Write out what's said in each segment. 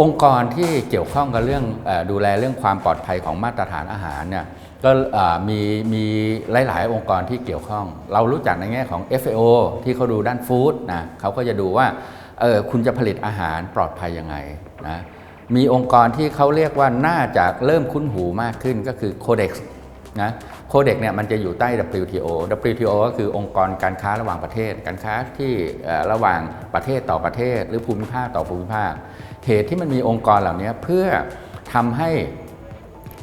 องค์กรที่เกี่ยวข้องกับเรื่องดูแลเรื่องความปลอดภัยของมาตรฐานอาหารเนี่ยก็มีมีหลาย ๆ องค์กรที่เกี่ยวข้อง เรารู้จักในแง่ของ FAO ที่เขาดูด้านฟู้ดนะเขาก็จะดูว่าเออคุณจะผลิตอาหารปลอดภัยยังไงนะมีองค์กรที่เขาเรียกว่าน่าจะเริ่มคุ้นหูมากขึ้นก็คือ Codex นะโคเด็กเนี่ยมันจะอยู่ใต้ WTO WTO ก็คือองค์กรการค้าระหว่างประเทศ การค้าที่ระหว่างประเทศต่อประเทศ หรือภูมิภาคต่อภูมิภาค เหตุที่มันมีองค์กรเหล่านี้เพื่อทำให้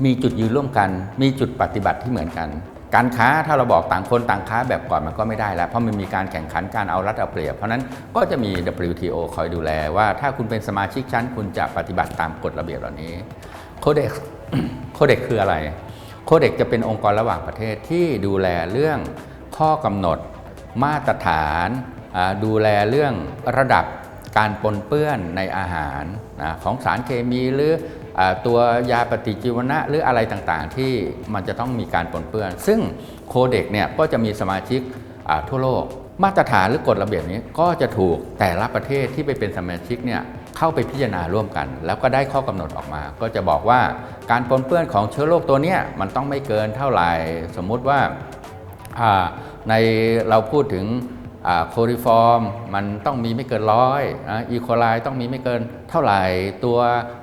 มีจุดยืนร่วมกัน มีจุดปฏิบัติที่เหมือนกัน การค้าถ้าเราบอกต่างคนต่างค้าแบบก่อนมันก็ไม่ได้แล้ว เพราะมันมีการแข่งขันการเอารัดเอาเปรียบ เพราะนั้นก็จะมี WTO คอยดูแลว่าถ้าคุณเป็นสมาชิกชั้น คุณจะปฏิบัติตามกฎระเบียบเหล่านี้โคเด็กโคเด็กคืออะไร โคเด็กจะเป็นองค์กรระหว่างประเทศที่ดูแลเรื่องข้อกำหนดมาตรฐาน ดูแลเรื่องระดับ การปนเปื้อนในอาหารนะของสารเคมีหรืออตัวยาปฏิชีวนะหรืออะไรต่างๆ ที่มันจะต้องมีการปนเปื้อน ซึ่งโคเด็กเนี่ยก็จะมีสมาชิกทั่วโลก มาตรฐานหรือกฎระเบียบนี้ก็จะถูกแต่ละประเทศที่ไปเป็นสมาชิกเนี่ยเข้าไปพิจารณาร่วมกัน แล้วก็ได้ข้อกำหนดออกมา ก็จะบอกว่าการปนเปื้อนของเชื้อโรคตัวเนี้ยมันต้องไม่เกินเท่าไหร่สมมุติว่าในเราพูดถึง โคลิฟอร์มมันต้องมีไม่เกินร้อยอีโคไลต้องมีไม่เกินเท่าไหร่ ตัว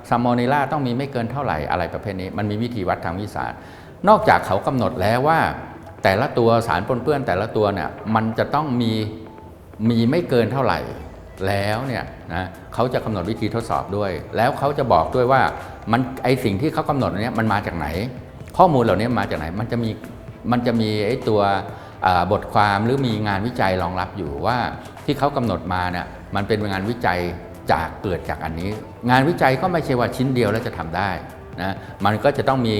ซามโมนิล่าต้องมีไม่เกินเท่าไหร่อะไรประเภทนี้ มันมีวิธีวัดทางวิทยาศาสตร์ นอกจากเขากำหนดแล้วว่า แต่ละตัวสารปนเปื้อนแต่ละตัวเนี่ยมันจะต้องมีมีไม่เกินเท่าไหร่แล้วเนี่ยนะเขาจะกำหนดวิธีทดสอบด้วย แล้วเขาจะบอกด้วยว่ามันไอสิ่งที่เขากำหนดเนี้ยมันมาจากไหน ข้อมูลเหล่านี้มาจากไหนมันจะมีมันจะมีไอตัว บทความหรือมีงานวิจัยรองรับอยู่ว่าที่เขากำหนดมาเนี่ยมันเป็นงานวิจัยจากเกิดจากอันนี้ งานวิจัยก็ไม่ใช่ว่าชิ้นเดียวแล้วจะทำได้นะมันก็จะต้องมี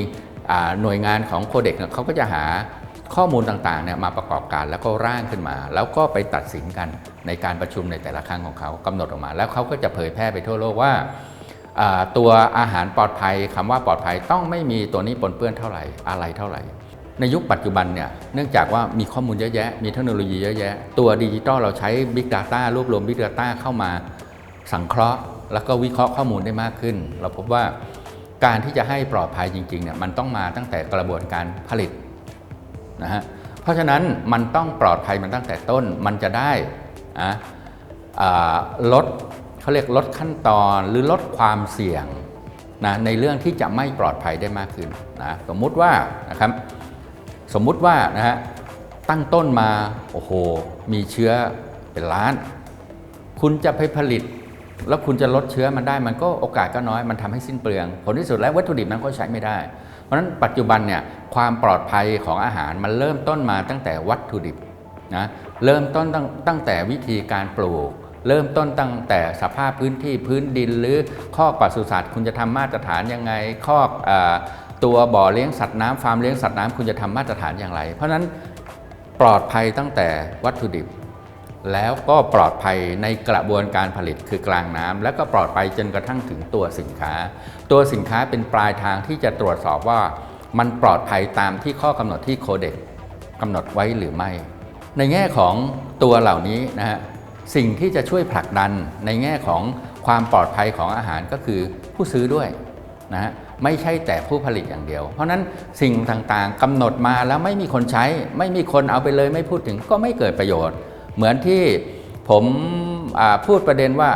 หน่วยงานของโคเด็กเขาก็จะหาข้อมูลต่างๆเนี่ยมาประกอบการแล้วก็ร่างขึ้นมา แล้วก็ไปตัดสินกันในการประชุมในแต่ละครั้งของเขากำหนดออกมา แล้วเขาก็จะเผยแพร่ไปทั่วโลกว่าอ่าตัวอาหารปลอดภัยคำว่าปลอดภัยต้องไม่มีตัวนี้ปนเปื้อนเท่าไหร่อะไรเท่าไหร่ ในยุคปัจจุบันเนี่ยเนื่องจากว่ามีข้อมูลเยอะแยะ มีเทคโนโลยีเยอะแยะ ตัวดิจิตอลเราใช้ Big Data รวบรวม Big Data เข้ามาสังเคราะห์ แล้วก็วิเคราะห์ข้อมูลได้มากขึ้น เราพบว่าการที่จะให้ปลอดภัยจริงๆเนี่ยมันต้องมาตั้งแต่กระบวนการผลิตนะฮะเพราะฉะนั้นมันต้องปลอดภัยมันตั้งแต่ต้นมันจะได้อะลดเขาเรียกลดขั้นตอนหรือลดความเสี่ยงนะในเรื่องที่จะไม่ปลอดภัยได้มากขึ้นนะสมมุติว่านะครับ สมมุติว่านะฮะตั้งต้นมาโอ้โหมีเชื้อเป็นล้าน คุณจะไปผลิต แล้วคุณจะลดเชื้อมันได้มันก็โอกาสก็น้อยมันทำให้สิ้นเปลือง ผลที่สุดแล้ววัตถุดิบนั้นก็ใช้ไม่ได้ เพราะฉะนั้นปัจจุบันเนี่ยความปลอดภัยของอาหารมันเริ่มต้นมาตั้งแต่วัตถุดิบนะเริ่มต้นตั้งตั้งแต่วิธีการปลูก เริ่มต้นตั้งแต่สภาพพื้นที่พื้นดินหรือคอกปศุสัตว์ คุณจะทำมาตรฐานยังไงคอกอ ตัวบ่อเลี้ยงสัตว์น้ำฟาร์มเลี้ยงสัตว์น้ำคุณจะทำมาตรฐานอย่างไร เพราะฉะนั้นปลอดภัยตั้งแต่วัตถุดิบ แล้วก็ปลอดภัยในกระบวนการผลิตคือกลางน้ำแล้วก็ปลอดภัยจนกระทั่งถึงตัวสินค้า ตัวสินค้าเป็นปลายทางที่จะตรวจสอบว่ามันปลอดภัยตามที่ข้อกำหนดที่โคเด็กกำหนดไว้หรือไม่ ในแง่ของตัวเหล่านี้นะฮะสิ่งที่จะช่วยผลักดันในแง่ของความปลอดภัยของอาหารก็คือผู้ซื้อด้วยนะฮะ ไม่ใช่แต่ผู้ผลิตอย่างเดียว เพราะนั้นสิ่งต่างๆกำหนดมาแล้วไม่มีคนใช้ ไม่มีคนเอาไปเลยไม่พูดถึงก็ไม่เกิดประโยชน์ เหมือนที่ผมพูดประเด็นว่า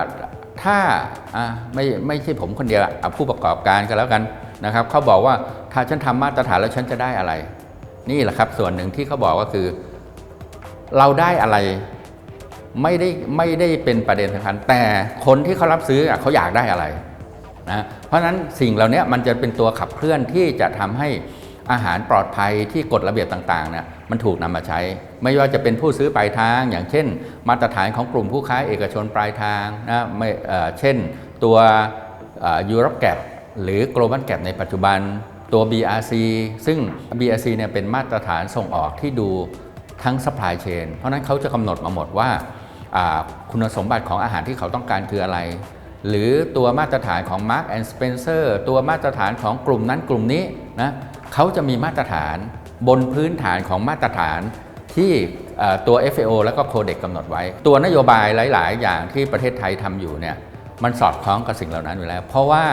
ถ้าไม่ไม่ใช่ผมคนเดียวเอาผู้ประกอบการกันแล้วกันนะครับเขาบอกว่าถ้าฉันทำมาตรฐานแล้วฉันจะได้อะไร นี่แหละครับส่วนหนึ่งที่เขาบอกก็คือ เราได้อะไรไม่ได้ไม่ได้เป็นประเด็นสำคัญแต่คนที่เขารับซื้อเขาอยากได้อะไร นะเพราะฉะนั้นสิ่งเหล่านี้มันจะเป็นตัวขับเคลื่อนที่จะทำให้อาหารปลอดภัยที่กฎระเบียบต่างๆเนี่ยมันถูกนำมาใช้ ไม่ว่าจะเป็นผู้ซื้อปลายทาง อย่างเช่น มาตรฐานของกลุ่มผู้ค้าเอกชนปลายทางนะไม่เช่นตัวยูโรปแก p หรือ global gap ในปัจจุบันตัว BRC ซึ่ง BRC เนี่ยเป็นมาตรฐานส่งออกที่ดูทั้ง supply chain เพราะนั้นเขาจะกำหนดมาหมดว่า คุณสมบัติของอาหารที่เขาต้องการคืออะไร หรือตัวมาตรฐานของ Mark and Spencer ตัวมาตรฐานของกลุ่มนั้นกลุ่มนี้นะเขาจะมีมาตรฐานบนพื้นฐานของมาตรฐานที่เอ่อตัว FAO แล้วก็โคเด็กกำหนดไว้ ตัวนโยบายหลาย ๆ อย่างที่ประเทศไทยทำอยู่เนี่ยมันสอดคล้องกับสิ่งเหล่านั้นอยู่แล้ว เพราะว่า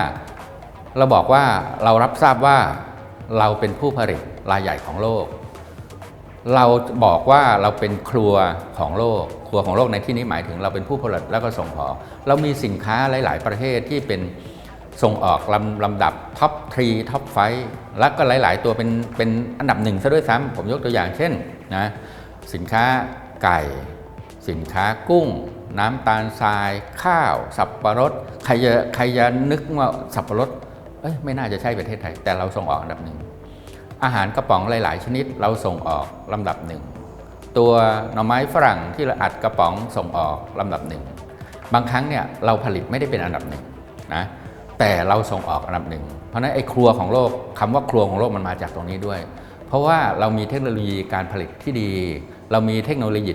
เราบอกว่าเรารับทราบว่าเราเป็นผู้ผลิตรายใหญ่ของโลก เราบอกว่าเราเป็นครัวของโลก ครัวของโลกในที่นี้หมายถึงเราเป็นผู้ผลิตแล้วก็ส่งออกเรามีสินค้าหลาย ๆ ประเทศที่เป็นส่งออกลำลำดับท็อปทรีท็อปไฟแล้วก็หลาย ๆ ตัวเป็นเป็นอันดับหนึ่งซะด้วยซ้ำผมยกตัวอย่างเช่นนะสินค้าไก่ สินค้ากุ้ง น้ำตาลทราย ข้าว สับปะรดใครจะใครจะนึกว่าสับปะรดเอ้ยไม่น่าจะใช่ประเทศไทย แต่เราส่งออกอันดับหนึ่ง อาหารกระป๋องหลาย ๆ ชนิดเราส่งออกลำดับหนึ่งตัวหน่อไม้ฝรั่งที่เราอัดกระป๋องส่งออกลำดับหนึ่งบางครั้งเนี่ยเราผลิตไม่ได้เป็นอันดับหนึ่งนะแต่เราส่งออกอันดับหนึ่งเพราะนั้นไอ้ครัวของโลกคำว่าครัวของโลกมันมาจากตรงนี้ด้วย เพราะว่าเรามีเทคโนโลยีการผลิตที่ดี เรามีเทคโนโลยี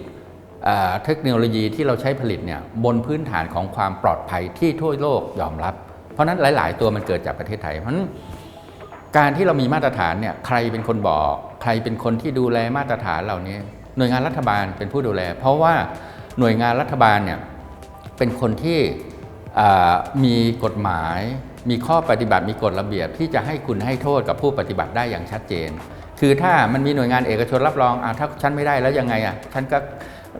เทคโนโลยีที่เราใช้ผลิตเนี่ยบนพื้นฐานของความปลอดภัยที่ทั่วโลกยอมรับ เพราะนั้นหลาย ๆ ตัวมันเกิดจากประเทศไทยเพราะนั้น การที่เรามีมาตรฐานเนี่ยใครเป็นคนบอก ใครเป็นคนที่ดูแลมาตรฐานเหล่านี้ หน่วยงานรัฐบาลเป็นผู้ดูแล เพราะว่าหน่วยงานรัฐบาลเนี่ยเป็นคนที่มีกฎหมาย มีข้อปฏิบัติมีกฎระเบียบ ที่จะให้คุณให้โทษกับผู้ปฏิบัติได้อย่างชัดเจน คือถ้ามันมีหน่วยงานเอกชนรับรองอะถ้าฉันไม่ได้แล้วยังไงอะฉันก็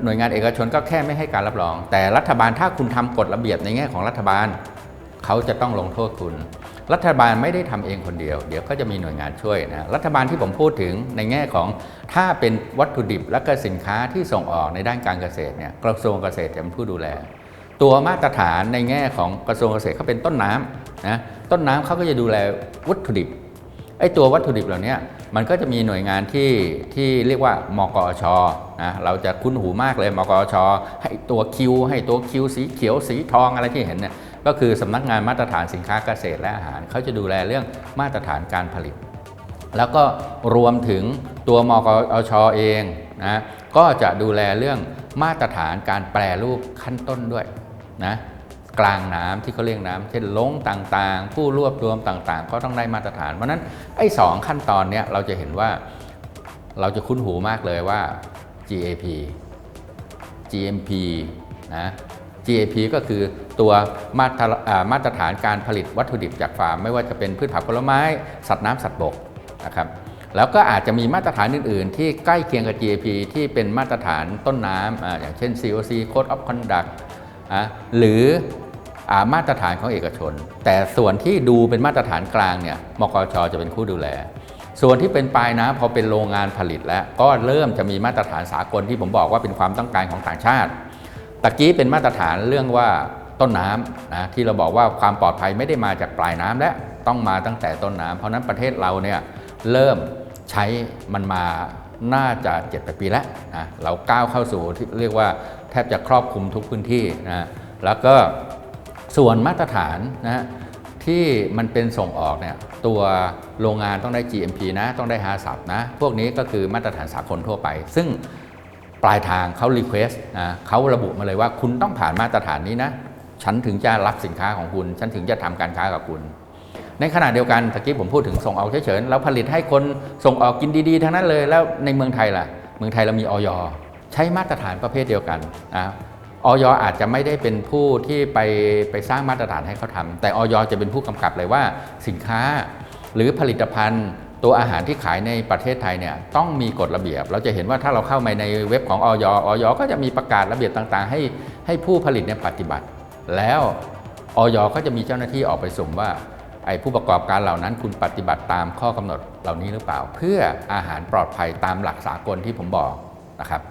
หน่วยงานเอกชนก็แค่ไม่ให้การรับรอง แต่รัฐบาลถ้าคุณทำกฎระเบียบในแง่ของรัฐบาล เขาจะต้องลงโทษคุณ รัฐบาลไม่ได้ทำเองคนเดียว เดี๋ยวก็จะมีหน่วยงานช่วยนะรัฐบาลที่ผมพูดถึงในแง่ของถ้าเป็นวัตถุดิบและก็สินค้าที่ส่งออกในด้านการเกษตรเนี่ยกระทรวงเกษตรจะเป็นผู้ดูแล ตัวมาตรฐานในแง่ของกระทรวงเกษตรเขาเป็นต้นน้ำนะต้นน้ำเขาก็จะดูแลวัตถุดิบไอ้ตัววัตถุดิบเหล่านี้มันก็จะมีหน่วยงานที่ที่เรียกว่ามกอชนะเราจะคุ้นหูมากเลยมกอชให้ตัวคิวให้ตัวคิวสีเขียวสีทองอะไรที่เห็นเนี่ย ก็คือสำนักงานมาตรฐานสินค้าเกษตรและอาหาร เขาจะดูแลเรื่องมาตรฐานการผลิต แล้วก็รวมถึงตัวมกอชอเองนะก็จะดูแลเรื่องมาตรฐานการแปรรูปขั้นต้นด้วยนะกลางน้ำที่เขาเรียกน้ำเช่นลงต่างๆ ผู้รวบรวมต่างๆ ก็ต้องได้มาตรฐาน เพราะฉะนั้นไอ้สองขั้นตอนเนี้ยเราจะเห็นว่าเราจะคุ้นหูมากเลยว่า GAP GMP นะ GAP ก็คือตัวมาตรมาตรฐานการผลิตวัตถุดิบจากฟาร์ม ไม่ว่าจะเป็นพืชผักผลไม้ สัตว์น้ำสัตว์บกนะครับแล้วก็อาจจะมีมาตรฐานอื่น ๆ ที่ใกล้เคียงกับ GAP ที่เป็นมาตรฐานต้นน้ำออย่างเช่น COC Code of Conduct หรืออมาตรฐานของเอกชน แต่ส่วนที่ดูเป็นมาตรฐานกลางเนี่ยมกชจะเป็นผู้ดูแล ส่วนที่เป็นปลายน้ำพอเป็นโรงงานผลิตแล้ว ก็เริ่มจะมีมาตรฐานสากลที่ผมบอกว่าเป็นความต้องการของต่างชาติ ตะกี้เป็นมาตรฐานเรื่องว่าต้นน้ำนะที่เราบอกว่าความปลอดภัยไม่ได้มาจากปลายน้ำและต้องมาตั้งแต่ต้นน้ำเพราะนั้นประเทศเราเนี่ยเริ่มใช้มันมาน่าจะ7จ็ดแปดปีแล้วนะเราก้าวเข้าสู่ที่เรียกว่าแทบจะครอบคลุมทุกพื้นที่นะแล้วก็ส่วนมาตรฐานนะที่มันเป็นส่งออกเนี่ยตัวโรงงานต้องได้ GMP นะ ต้องได้ฮาสับนะ พวกนี้ก็คือมาตรฐานสากลทั่วไป ซึ่ง ปลายทางเขารีเควสต์นะเขาระบุมาเลยว่าคุณต้องผ่านมาตรฐานนี้นะ ฉันถึงจะรับสินค้าของคุณ ฉันถึงจะทำการค้ากับคุณ ในขณะเดียวกันตะกี้ผมพูดถึงส่งออกเฉยๆเราผลิตให้คนส่งออกกินดีๆ ทั้งนั้นเลย แล้วในเมืองไทยล่ะ เมืองไทยเรามีออยใช้มาตรฐานประเภทเดียวกันนะออยอาจจะไม่ได้เป็นผู้ที่ไปไปสร้างมาตรฐานให้เขาทำแต่ออยจะเป็นผู้กำกับเลยว่าสินค้าหรือผลิตภัณฑ์ ตัวอาหารที่ขายในประเทศไทยเนี่ยต้องมีกฎระเบียบ เราจะเห็นว่าถ้าเราเข้าไปในเว็บของออยออยก็จะมีประกาศระเบียบต่างๆ ให้ให้ผู้ผลิตเนี่ยปฏิบัติ แล้วออยก็จะมีเจ้าหน้าที่ออกไปสุ่มว่าไอ้ผู้ประกอบการเหล่านั้นคุณปฏิบัติตามข้อกำหนดเหล่านี้หรือเปล่า เพื่ออาหารปลอดภัยตามหลักสากลที่ผมบอกนะครับ